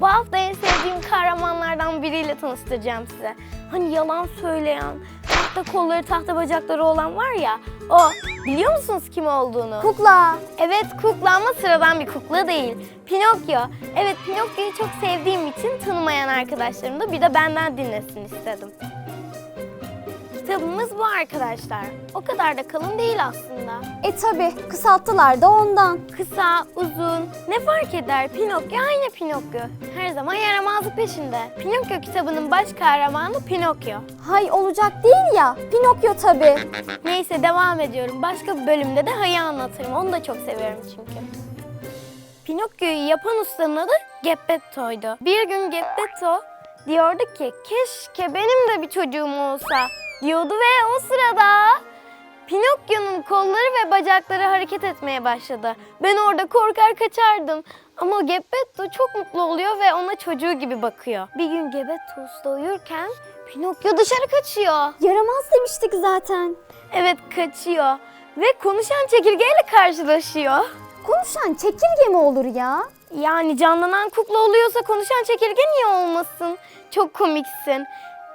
Bu hafta en sevdiğim kahramanlardan biriyle tanıştıracağım size. Hani yalan söyleyen, tahta kolları tahta bacakları olan var ya o. Biliyor musunuz kim olduğunu? Kukla. Evet kukla ama sıradan bir kukla değil. Pinokyo. Evet Pinokyo'yu çok sevdiğim için tanımayan arkadaşlarım da bir de benden dinlesin istedim. Kitabımız bu arkadaşlar. O kadar da kalın değil aslında. E tabi kısalttılar da ondan. Kısa, uzun, ne fark eder? Pinokyo aynı Pinokyo. Her zaman yaramazlık peşinde. Pinokyo kitabının baş kahramanı Pinokyo. Hay olacak değil ya. Pinokyo tabi. Neyse devam ediyorum. Başka bir bölümde de Hay'ı anlatırım. Onu da çok seviyorum çünkü. Pinokyo'yu yapan ustanın adı Geppetto'ydu. Bir gün Geppetto diyordu ki keşke benim de bir çocuğum olsa diyordu ve o sırada Pinokyo'nun kolları ve bacakları hareket etmeye başladı. Ben orada korkar kaçardım. Ama Geppetto çok mutlu oluyor ve ona çocuğu gibi bakıyor. Bir gün Geppetto usta uyurken Pinokyo dışarı kaçıyor. Yaramaz demiştik zaten. Evet kaçıyor ve konuşan çekirgeyle karşılaşıyor. Konuşan çekirge mi olur ya? Yani canlanan kukla oluyorsa konuşan çekirge niye olmasın? Çok komiksin.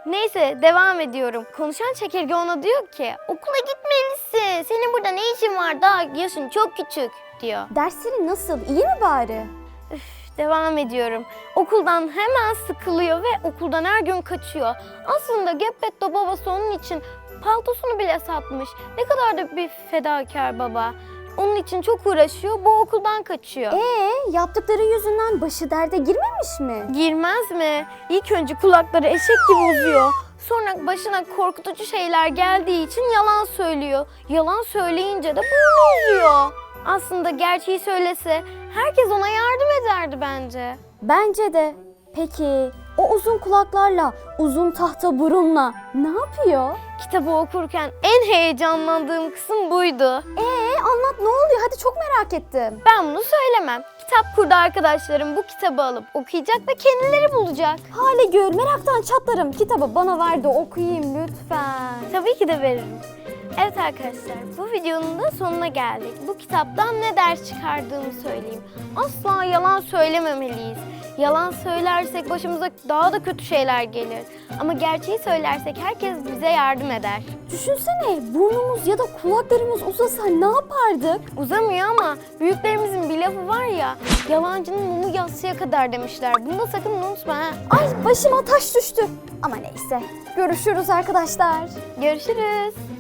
Neyse devam ediyorum. Konuşan çekirge ona diyor ki okula gitmelisin. Senin burada ne işin var daha yaşın çok küçük diyor. Derslerin nasıl? İyi mi bari? Üf, devam ediyorum. Okuldan hemen sıkılıyor ve okuldan her gün kaçıyor. Aslında Geppetto babası onun için paltosunu bile satmış. Ne kadar da bir fedakar baba. Onun için çok uğraşıyor. Bu okuldan kaçıyor. Ee, yaptıkları yüzünden başı derde girmemiş mi? Girmez mi? İlk önce kulakları eşek gibi uzuyor. Sonra başına korkutucu şeyler geldiği için yalan söylüyor. Yalan söyleyince de burnu uzuyor. Aslında gerçeği söylese herkes ona yardım ederdi bence. Bence de. Peki o uzun kulaklarla, uzun tahta burunla ne yapıyor? Kitabı okurken en heyecanlandığım kısım buydu. Ee, anlat ne oluyor? Hadi çok merak ettim. Ben bunu söylemem. Kitap kurdu arkadaşlarım bu kitabı alıp okuyacak ve kendileri bulacak. Hale gör, meraktan çatlarım. Kitabı bana ver de okuyayım lütfen. Tabii ki de veririm. Evet arkadaşlar, bu videonun da sonuna geldik. Bu kitaptan ne ders çıkardığımı söyleyeyim. Asla yalan söylememeliyiz. Yalan söylersek başımıza daha da kötü şeyler gelir. Ama gerçeği söylersek herkes bize yardım eder. Düşünsene burnumuz ya da kulaklarımız uzasa ne yapardık? Uzamıyor ama büyüklerimizin bir lafı var ya, yalancının mumu yatsıya kadar demişler. Bunu da sakın unutma ha. Ay başıma taş düştü. Ama neyse. Görüşürüz arkadaşlar. Görüşürüz.